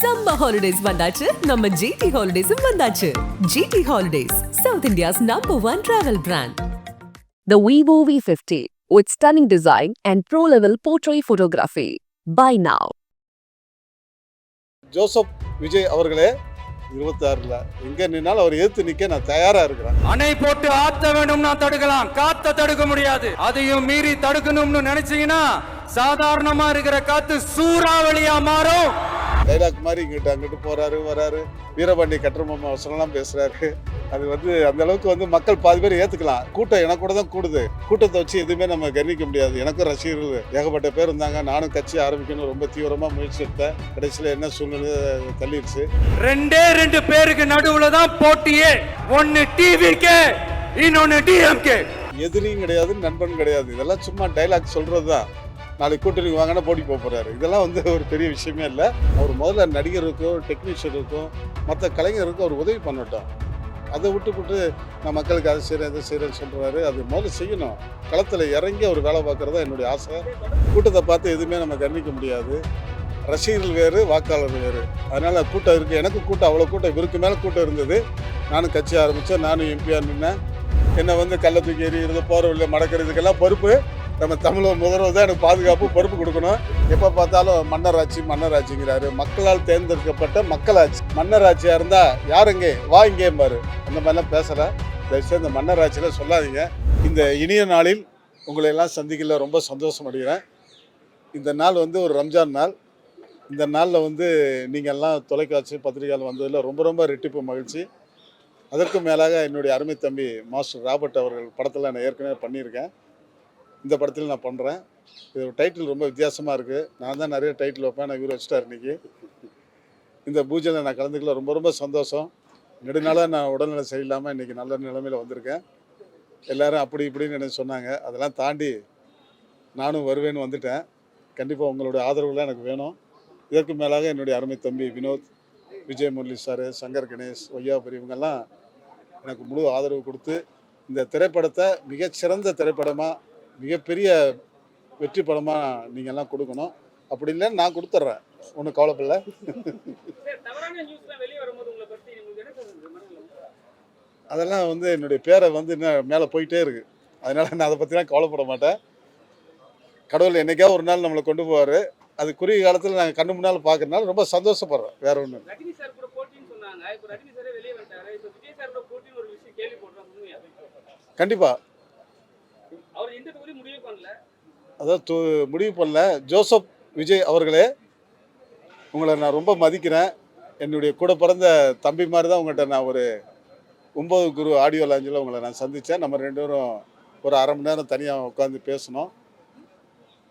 Summer holidays வந்தாச்சு. நம்ம GT ஹாலிடேஸும் வந்தாச்சு. GT holidays South India's number one travel brand The Vivo V50 with stunning design and pro-level portrait photography. Buy now. Joseph Vijay அவர்களே இருபத்தாறுல. எங்க நின்னாலும் அவர் எதிர்த்து நிக்க நான் தயாரா இருக்கிறேன். அணை போட்டு ஆத்த வேணும்னா தடுக்கலாம். காத்த தடுக்க முடியாது. அதையும் மீறி தடுக்கணும்னு நினைச்சீங்கன்னா சாதாரணமா இருக்கிற காத்து சூறாவளியா மாறும். டைலாக் மாதிரி இங்கிட்ட அங்கிட்டு போறாரு வராரு. வீரபாண்டி கட்டரமம்மா வசனம்லாம் பேசுறாரு. அது வந்து அந்த அளவுக்கு வந்து மக்கள் பாதி பேர் ஏத்துக்கலாம். கூட்டம் எனக்கு கூட தான் கூடுது. கூட்டத்தை வச்சு எதுவுமே நம்ம கவனிக்க முடியாது. எனக்கும் ரசிகர்கள் ஏகப்பட்ட பேர் இருந்தாங்க. நானும் கட்சி ஆரம்பிக்கணும் ரொம்ப தீவிரமா முயற்சி எடுத்தேன். கடைசியில் என்ன சூழ்நிலை தள்ளிடுச்சு. ரெண்டே ரெண்டு பேருக்கு நடுவுல தான் போட்டியே. ஒன்னு டிவிக்கே இன்னொன்னு டிஎம்கே. எதிரியும் கிடையாது நண்பன் கிடையாது. இதெல்லாம் சும்மா டைலாக் சொல்றது தான் நாளைக்கு கூட்டணிக்கு வாங்கினா போட்டி போக போறாரு. இதெல்லாம் வந்து ஒரு பெரிய விஷயமே இல்லை. அவர் முதல்ல நடிகருக்கும் டெக்னீஷியனுக்கும் மற்ற கலைஞருக்கும் அவர் உதவி பண்ணட்டும். அதை விட்டு விட்டு நான் மக்களுக்கு அதை செய்கிறேன் இதை செய்கிறேன்னு சொல்கிறாரு அது முதல்ல செய்யணும். களத்தில் இறங்கி அவர் வேலை பார்க்குறதா தான் என்னுடைய ஆசை. கூட்டத்தை பார்த்து எதுவுமே நம்ம கண்டிக்க முடியாது. ரசிகர்கள் வேறு வாக்காளர் வேறு. அதனால் கூட்டம் இருக்குது எனக்கு கூட்டம் அவ்வளோ கூட்டம். இவருக்கு மேலே கூட்டம் இருந்தது. நானும் கட்சி ஆரம்பித்தேன் நானும் எம்பியாக நின்னேன். என்னை வந்து கள்ள தூக்கி எறிகிறது போகிற வழியில் மடக்கிறதுக்கெல்லாம் பொறுப்பு. நம்ம தமிழக முதல்வர் தான் எனக்கு பாதுகாப்பு பொறுப்பு கொடுக்கணும். எப்போ பார்த்தாலும் மன்னராட்சி மன்னராட்சிங்கிறாரு. மக்களால் தேர்ந்தெடுக்கப்பட்ட மக்களாட்சி. மன்னராட்சியாக இருந்தால் யாருங்க வா இங்கே பாரு. அந்த மாதிரிலாம் பேசலை. தயவுசெய்து இந்த மன்னராட்சியில் சொல்லாதீங்க. இந்த இனிய நாளில் உங்களை எல்லாம் சந்திக்கல ரொம்ப சந்தோஷம் அடைகிறேன். இந்த நாள் வந்து ஒரு ரம்ஜான் நாள். இந்த நாளில் வந்து நீங்கள் எல்லாம் தொலைக்காட்சி பத்திரிகையில் வந்ததில் ரொம்ப ரொம்ப ரெட்டிப்பு மகிழ்ச்சி. அதற்கும் மேலாக என்னுடைய அருமை தம்பி மாஸ்டர் ராபர்ட் அவர்கள் படத்தில் நான் ஏற்கனவே பண்ணியிருக்கேன். இந்த படத்தில் நான் பண்ணுறேன் இது டைட்டில் ரொம்ப வித்தியாசமாக இருக்குது நான் தான் நிறைய டைட்டில் வைப்பேன். நான் இவர் வச்சுட்டார் இன்றைக்கி இந்த பூஜையில் நான் கலந்துக்கல. ரொம்ப ரொம்ப சந்தோஷம். நெடுநாளாக நான் உடல்நிலை சரியில்லாமல் இன்றைக்கி நல்ல நிலைமையில் வந்திருக்கேன். எல்லாரும் அப்படி இப்படின்னு எனக்கு சொன்னாங்க. அதெல்லாம் தாண்டி நானும் வருவேன்னு வந்துட்டேன். கண்டிப்பாக உங்களுடைய ஆதரவுலாம் எனக்கு வேணும். இதற்கு மேலாக என்னுடைய அருமை தம்பி வினோத் விஜய் முரளி சார் சங்கர் கணேஷ் ஒய்யாபுரி இவங்கெல்லாம் எனக்கு முழு ஆதரவு கொடுத்து இந்த திரைப்படத்தை மிகச்சிறந்த திரைப்படமாக மிகப்பெரிய வெற்றி படமாக நீங்கள் எல்லாம் கொடுக்கணும். அப்படி இல்லைன்னு நான் கொடுத்துட்றேன். ஒன்றும் மனநிலை? அதெல்லாம் வந்து என்னுடைய பேரை வந்து இன்னும் மேலே போயிட்டே இருக்கு. அதனால நான் அதை பற்றிலாம் கவலைப்பட மாட்டேன். கடவுள் என்னைக்கா ஒரு நாள் நம்மளை கொண்டு போவார். அது குறுகிய காலத்தில் நாங்கள் கண்ணு முன்னால் பார்க்கறதுனால ரொம்ப சந்தோஷப்படுறோம் வேற ஒன்று ரஜினி சார் கூட போட்டின்னு சொன்னாங்க இப்போ ரஜினி சாரே வெளியே வந்துட்டாரு இப்போ விஜய் சார் கூட போட்டின்னு ஒரு விஷயம் கேள்விப்படுறோம் உண்மையா கண்டிப்பாக அவர் எந்த தொகுதி முடிவு பண்ணல அதாவது து- முடிவு பண்ணல. ஜோசப் விஜய் அவர்களே உங்களை நான் ரொம்ப மதிக்கிறேன். என்னுடைய கூட பிறந்த தம்பி மாதிரி தான் உங்கள்கிட்ட நான் ஒரு ஒம்பது குரு ஆடியோ லாஞ்சில் உங்களை நான் சந்தித்தேன் நம்ம ரெண்டு பேரும் ஒரு அரை மணி நேரம் தனியாக உட்காந்து பேசணும்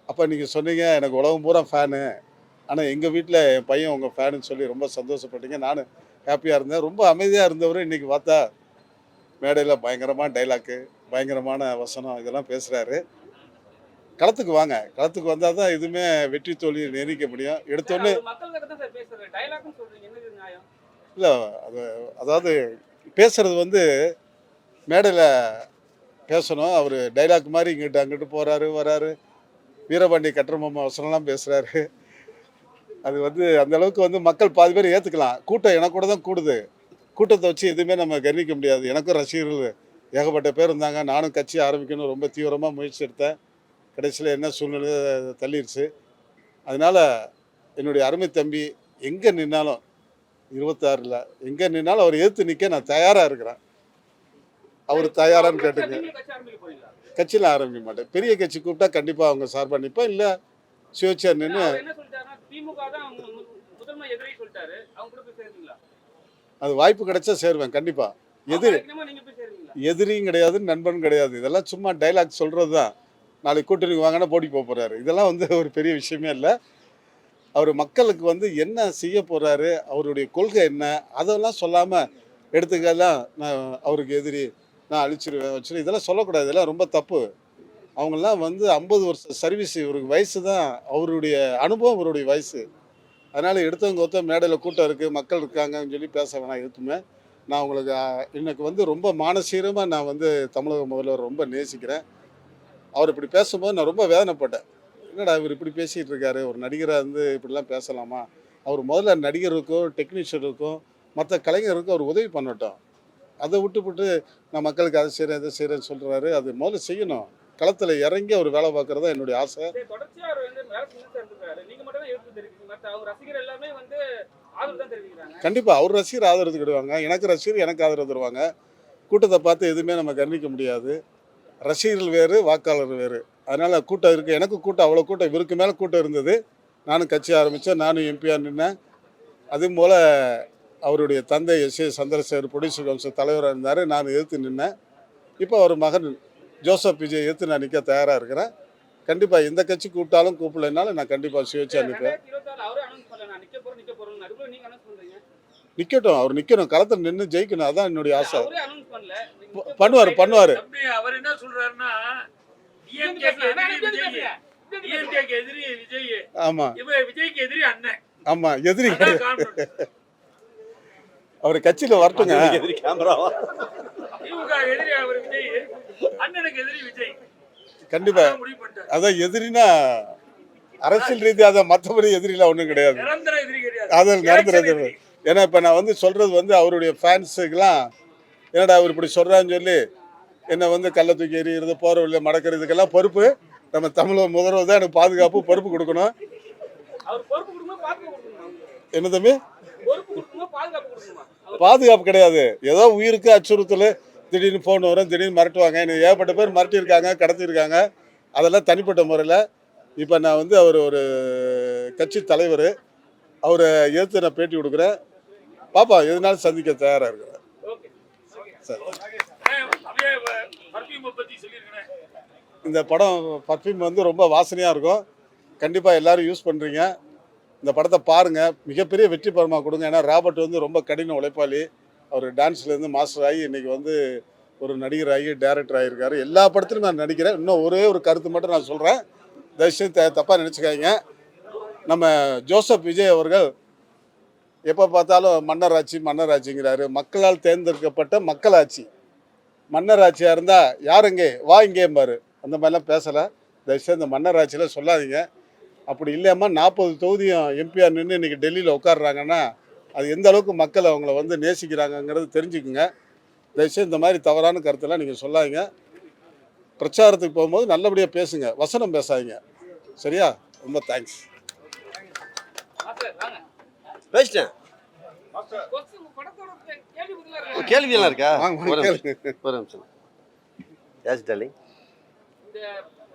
அப்போ நீங்கள் சொன்னீங்க எனக்கு உலகம் பூரா ஃபேனு ஆனால் எங்கள் வீட்டில் என் பையன் உங்கள் ஃபேனுன்னு சொல்லி ரொம்ப சந்தோஷப்பட்டீங்க. நானும் ஹாப்பியாக இருந்தேன். ரொம்ப அமைதியாக இருந்தவர் இன்றைக்கி பார்த்தா மேடையில் பயங்கரமான டைலாக்கு பயங்கரமான வசனம் இதெல்லாம் பேசுகிறாரு களத்துக்கு வாங்க. களத்துக்கு வந்தால் தான் எதுவுமே வெற்றி தோல்வியை நிர்ணயிக்க முடியும். எடுத்தோடனே நியாயம்? இல்லை அது அதாவது பேசுறது வந்து மேடையில் பேசணும். அவர் டைலாக் மாதிரி இங்கிட்ட அங்கிட்டு போகிறாரு வராரு. வீரபாண்டி கட்டரமம்மா வசனம்லாம் பேசுகிறாரு அது வந்து அந்த அளவுக்கு வந்து மக்கள் பாதி பேர் ஏற்றுக்கலாம் கூட்டம் எனக்கு கூட தான் கூடுது. கூட்டத்தை வச்சு எதுவுமே நம்ம கவனிக்க முடியாது. எனக்கும் ரசிகர்கள் ஏகப்பட்ட பேர் இருந்தாங்க. நானும் கட்சி ஆரம்பிக்கணும். ரொம்ப தீவிரமாக முயற்சி எடுத்தேன். கடைசியில் என்ன சூழ்நிலை தள்ளிடுச்சு அதனால் என்னுடைய அருமை தம்பி எங்கே நின்னாலும் இருபத்தாறில் எங்கே நின்னாலும் அவர் எதிர்த்து நிற்க நான் தயாராக இருக்கிறேன். அவர் தயாரான்னு கேட்டுங்க. கட்சியில் ஆரம்பிக்க மாட்டேன். பெரிய கட்சி கூப்பிட்டா கண்டிப்பாக அவங்க சார்பாக நிற்பேன் இல்லை சுயேட்சையாக நின்று அது வாய்ப்பு கிடைச்சா சேருவேன் கண்டிப்பாக எதிரி எதிரியும் கிடையாது நண்பன் கிடையாது. இதெல்லாம் சும்மா டைலாக் சொல்கிறது தான் நாளைக்கு கூட்டணி வாங்கினா போட்டி போக போகிறாரு இதெல்லாம் வந்து ஒரு பெரிய விஷயமே இல்லை. அவர் மக்களுக்கு வந்து என்ன செய்ய போகிறாரு அவருடைய கொள்கை என்ன அதெல்லாம் சொல்லாமல் எடுத்துக்கலாம் நான் அவருக்கு எதிரி நான் அழிச்சிருவேன் வச்சிருவேன். இதெல்லாம் சொல்லக்கூடாது. இதெல்லாம் ரொம்ப தப்பு. அவங்கெல்லாம் வந்து ஐம்பது வருஷம் சர்வீஸ் இவருக்கு வயசு தான் அவருடைய அனுபவம் இவருடைய வயசு. அதனால் எடுத்தவங்க ஒருத்த மேடையில் கூட்டம் இருக்குது மக்கள் இருக்காங்கன்னு சொல்லி பேச வேணாம் எதுக்குமே. நான் உங்களுக்கு எனக்கு வந்து ரொம்ப மானசீகமாக நான் வந்து தமிழக முதல்வர் ரொம்ப நேசிக்கிறேன். அவர் இப்படி பேசும்போது நான் ரொம்ப வேதனைப்பட்டேன். என்னடா இவர் இப்படி பேசிகிட்டு இருக்காரு? ஒரு நடிகராக இருந்து இப்படிலாம் பேசலாமா? அவர் முதல்ல நடிகருக்கும் டெக்னீஷியனுக்கும் மற்ற கலைஞருக்கும் அவர் உதவி பண்ணட்டும். அதை விட்டுவிட்டு நான் மக்களுக்கு அதை செய்கிறேன் இதை செய்கிறேன்னு சொல்கிறாரு அது முதல்ல செய்யணும். களத்தில் இறங்கி அவர் வேலை பார்க்குறது தான் என்னுடைய ஆசை கண்டிப்பாக அவர் ரசிகர் ஆதரவு தருவாங்க. எனக்கு ரசிகர் எனக்கு ஆதரவு தருவாங்க. கூட்டத்தை பார்த்து எதுவுமே நம்ம கவனிக்க முடியாது. ரசிகர்கள் வேறு வாக்காளர் வேறு. அதனால் கூட்டம் இருக்குது எனக்கு கூட்டம் அவ்வளோ கூட்டம். இவருக்கு மேலே கூட்டம் இருந்தது. நானும் கட்சி ஆரம்பித்தேன் நானும் எம்பியாக நின்னேன். அதே போல் அவருடைய தந்தை S A Chandrasekhar producer council தலைவராக இருந்தார். நான் எதிர்த்து நின்னேன். இப்போ அவர் மகன் ஜோசப் விஜய் எதிர்த்து நான் நிற்க தயாராக இருக்கிறேன். கண்டிப்பாக எந்த கட்சி கூப்பிட்டாலும் கூப்பிடலைனாலும் நான் கண்டிப்பாக சுயேட்சை அனுப்பேன் ரெண்டாயிரத்தி இருபத்தி ஆறு அவரே அனௌன்ஸ் பண்ணல நான் நிக்க போறேன் நிக்க போறேன் அதுக்குள்ள நீங்க அனௌன்ஸ் பண்றீங்க நிற்கட்டும் அவர் நிற்கணும் களத்தில் நின்று ஜெயிக்கணும். அதான் என்னுடைய ஆசை. பண்ணுவாரு, பண்ணுவாரு. அவர் என்ன சொல்றாருன்னா எதிரி எதிரி இவ விஜய்க்கு எதிரி அண்ணன். ஆமாம் எதிரி அவர் கட்சியில் வரட்டுங்க. திமுக எதிரி அவர் விஜய். அண்ணனுக்கு எதிரி விஜய். கண்டிப்பாக அதான் எதிரினா அரசியல் ரீதியாக மற்றபடி எதிரிலாம் ஒன்றும் கிடையாது. நிரந்தர எதிரி கிடையாது. அதில் Election எதிரி. ஏன்னா இப்போ நான் வந்து சொல்கிறது வந்து அவருடைய ஃபேன்ஸுக்கெல்லாம் என்னடா அவர் இப்படி சொல்கிறான்னு சொல்லி என்னை வந்து கள்ள தூக்கி எறிகிறது போகிற வழியில மடக்கிறது இதுக்கெல்லாம் பொறுப்பு. நம்ம தமிழக முதல்வர் தான் எனக்கு பாதுகாப்பு பொறுப்பு கொடுக்கணும். என்ன தம்பி? பாதுகாப்பு கிடையாது. ஏதோ உயிருக்கு அச்சுறுத்தல் திடீர்னு ஃபோன் வரும் திடீர்னு மிரட்டுவாங்க. எனக்கு ஏகப்பட்ட பேர் மிரட்டியிருக்காங்க கடத்தியிருக்காங்க. அதெல்லாம் தனிப்பட்ட முறையில். இப்போ நான் வந்து அவர் ஒரு கட்சி தலைவர். அவரை எதிர்த்து நான் பேட்டி கொடுக்குறேன். பாப்பா எதுனாலும் சந்திக்க தயாராக இருக்கிறேன். இந்த படம் பர்ஃப்யூம் வந்து ரொம்ப வாசனையாக இருக்கும். கண்டிப்பாக எல்லாரும் யூஸ் பண்ணுறீங்க இந்த படத்தை பாருங்கள் மிகப்பெரிய வெற்றி படமாக கொடுங்க. ஏன்னா ராபர்ட் வந்து ரொம்ப கடின உழைப்பாளி. அவர் டான்ஸ்லேருந்து மாஸ்டர் ஆகி இன்றைக்கி வந்து ஒரு நடிகர் ஆகி டேரக்டர் ஆகியிருக்காரு எல்லா படத்துலையும் நான் நடிக்கிறேன். இன்னும் ஒரே ஒரு கருத்து மட்டும் நான் சொல்கிறேன் தயவுசெய்து தப்பாக நினச்சிக்காதீங்க. நம்ம ஜோசப் விஜய் அவர்கள் எப்போ பார்த்தாலும் மன்னராட்சி மன்னராட்சிங்கிறாரு. மக்களால் தேர்ந்தெடுக்கப்பட்ட மக்களாட்சி. மன்னராட்சியாக இருந்தால் யார் இங்கே? வா இங்கேம்பாரு. அந்த மாதிரிலாம் பேசலை. தயவுசெய்து இந்த மன்னராட்சியில் சொல்லாதீங்க. அப்படி இல்லையாம்மா நாற்பது தொகுதியும் எம்பிஆர் நின்று இன்றைக்கி டெல்லியில் உட்காடுறாங்கன்னா அது எந்த அளவுக்கு மக்கள் அவங்கள வந்து நேசிக்கிறாங்கங்கிறது தெரிஞ்சுக்குங்க. தயவுசெய்து இந்த மாதிரி தவறான கருத்தெல்லாம் நீங்கள் சொல்லாதீங்க. பிரச்சாரத்துக்கு போகும்போது நல்லபடியாக பேசுங்க. வசனம் பேசாதீங்க. சரியா? ரொம்ப தேங்க்ஸ் பேசிட்டேன் கொஸ்டின் படத்தோட கே- கேள்வி பதிலா ஒரு இருக்கு. கேள்வி எல்லாம் இருக்கா வாங்க, வாங்க, ஒரு நிமிஷம். ஒரு நிமிஷம். யாஸ் டார்லிங் இந்த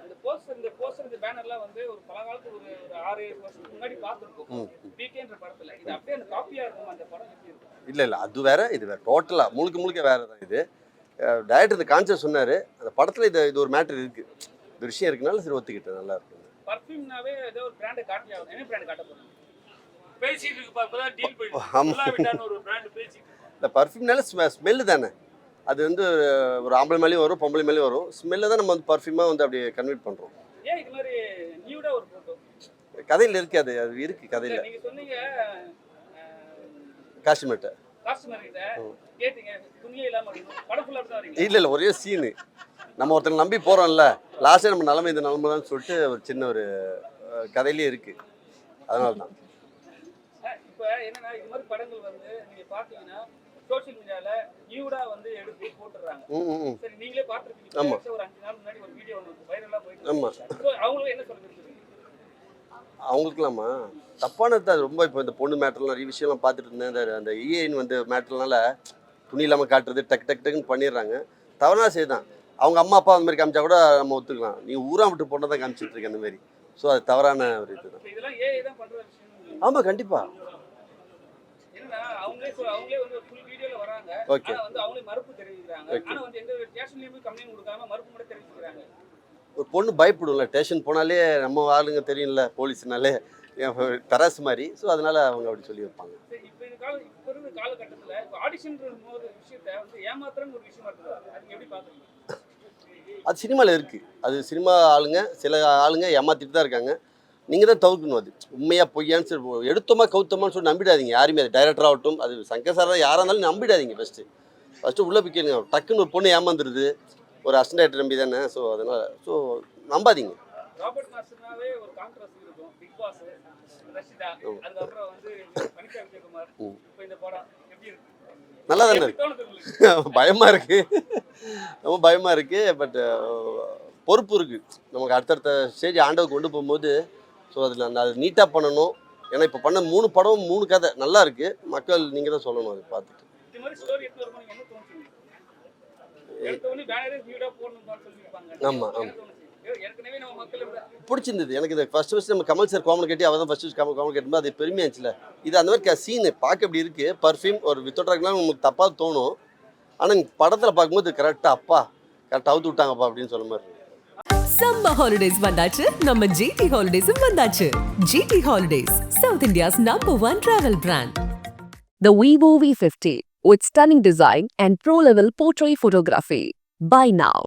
இந்த போஸ்டர் இந்த போஸ்டர் இந்த பேனர்லாம் வந்து ஒரு பல காலத்துக்கு ஒரு ஒரு ஆறு ஏழு வருஷத்துக்கு முன்னாடி பார்த்துருக்கோம். ம். பிகேன்ற படத்துல. இது அப்படியே அந்த காப்பியா இருக்கும் அந்த படம் எப்படி இருக்கும்? இல்லை இல்லை அது வேற இது வேற டோட்டலாக முழுக்க முழுக்க வேற தான் இது டைரக்டர் இந்த கான்செப்ட் சொன்னார். அந்த படத்தில் இது இது ஒரு மேட்டர் இருக்குது இந்த விஷயம் இருக்குனால சரி ஒத்துக்கிட்டேன் நல்லா இருக்கு பர்ஃப்யூம்னாவே ஏதோ ஒரு பிராண்ட் காட்டி ஆகும் என்ன பிராண்ட் காட்ட போறீங்க? பேசிட்டு இருக்கு பாரு, இப்பதான் டீல் போயிட்டு ஆமா. சொல்லாவிட்டான்னு ஒரு பிராண்ட் பேசிட்டு இருக்கு. இந்த பர்ஃப்யூம்னால ஸ்மெல்லு தானே. அது வந்து ஒரு ஆம்பளை மேலேயும் வரும் பொம்பளை மேலேயும் வரும். ஸ்மெல்லை தான் நம்ம வந்து பர்ஃப்யூமாக வந்து அப்படியே கன்வெர்ட் பண்ணுறோம் ஏன் இது மாதிரி நியூடா ஒரு போட்டோ கதையில் இருக்கு அது அது இருக்குது கதையில். நீங்க சொன்னீங்க காஷ்மீர்ட்ட கஸ்டமர் கிட்ட. கேட்டீங்க துணியே இல்லாம இருக்கணும். படம் ஃபுல்லா அப்படி தான் வரீங்க இல்லை இல்லை ஒரே சீனு நம்ம ஒருத்தங்க நம்பி போகிறோம்ல லாஸ்ட்டாக நம்ம நிலமை இந்த நிலமை தான் சொல்லிட்டு ஒரு சின்ன ஒரு கதையிலே இருக்குது அதனால தான் இப்போ என்னன்னா இது மாதிரி படங்கள் வந்து நீங்க பாத்தீங்கன்னா சோஷியல் மீடியால நியூடா வந்து எடுத்து போட்டுறாங்க. சரி நீங்களே பார்த்துருக்கீங்க ஆமா. ஒரு அஞ்சு நாள் முன்னாடி ஒரு வீடியோ ஒன்று வைரலா போயிட்டு ஆமா. அவங்களுக்கு என்ன விரும்புறீங்க? அவங்களுக்குலாமா தப்பானது அது ரொம்ப இப்போ இந்த பொண்ணு மேட்டர்லாம் நிறைய விஷயம்லாம் பார்த்துட்டு இருந்தேன். அந்த அந்த இஏஎன் வந்து மேட்டர்னால துணி இல்லாமல் காட்டுறது டக்கு டக்கு டக்குன்னு பண்ணிடுறாங்க. தவறான செய்தான் அவங்க அம்மா அப்பா அந்த மாதிரி காமிச்சா கூட நம்ம ஒத்துக்கலாம். நீ ஊரா விட்டு பொண்ணை தான் காமிச்சிட்டு இருக்க அந்த மாதிரி. ஸோ அது தவறான ஒரு ஏஐ தான் ஆமாம் கண்டிப்பாக வந்து ஒரு பொண்ணு பயப்படும்ல ஸ்டேஷன் போனாலே நம்ம ஆளுங்க தெரியும்ல போலீஸ்னாலே. தராசு மாதிரி. ஸோ அதனால அவங்க அப்படி சொல்லி வைப்பாங்க. அது சினிமாவில் இருக்குது அது சினிமா ஆளுங்க சில ஆளுங்க ஏமாத்திட்டு தான் இருக்காங்க. நீங்கள் தான் தவிர்க்கணும் அது. உண்மையாக பொய்யான்னு சொல்லி எடுத்தோமா கவுத்தோமான்னு சொல்லி நம்பிடாதீங்க. யாருமே அது டைரக்டர் ஆகட்டும் அது சங்கர் சார் யாராக இருந்தாலும் நம்பிடாதீங்க ஃபஸ்ட்டு ஃபஸ்ட்டு உள்ளே போய் கேளுங்க. டக்குன்னு ஒரு பொண்ணு ஏமாந்துருது. ஒரு அசிஸ்டன்ட் நம்பி தானே. ஸோ அதனால் ஸோ நம்பாதீங்க. நல்லா தானே எப்படி தோணுது உங்களுக்கு? பயமா இருக்கு. ரொம்ப பயமா இருக்கு. பட் பொறுப்பு இருக்கு. நமக்கு அடுத்தடுத்த ஸ்டேஜ் ஆண்டவர் கொண்டு போகும்போது ஸோ அதில் அந்த அது நீட்டாக பண்ணணும். ஏன்னா இப்போ பண்ண மூணு படம் மூணு கதை. நல்லா இருக்கு. மக்கள் நீங்கள் தான் சொல்லணும் அதை பார்த்துட்டு. இது மாதிரி ஸ்டோரி எடுத்து வரும்போது என்ன தோணுச்சு? எடுத்த உடனே பேனரே வியூடா போடணும்னு சொல்லியிருப்பாங்க. ஆமா, என்ன ஆமா. தோணுச்சு? ஏ, ஏற்கனவே நம்ம மக்கள் விட பிடிச்சிருந்தது. எனக்கு இது ஃபர்ஸ்ட் ஃபர்ஸ்ட் நம்ம கமல் சார் காமன் கட்டி அவர் தான் ஃபர்ஸ்ட் காமன் காமன் கட்டும்போது அது பெருமையா இருந்துச்சுல. இது அந்த மாதிரி சீனு பார்க்க இப்படி இருக்கு? பர்ஃப்யூம் ஒரு வித்தோட்டாக்கலாம் நமக்கு தப்பாக தோணும். ஆனால் படத்தில் பார்க்கும்போது கரெக்டாக அப்பா கரெக்டாக அவுத்து விட்டாங்கப்பா அப்படின்னு சொல்ல மாதிரி. சம்மர் ஹாலிடேஸ் வந்தாச்சு நம்ம ஜிடி ஹாலிடேஸும் வந்தாச்சு GT holidays South India's number one travel brand The Vivo V50 with stunning design and pro level portrait photography. Buy now.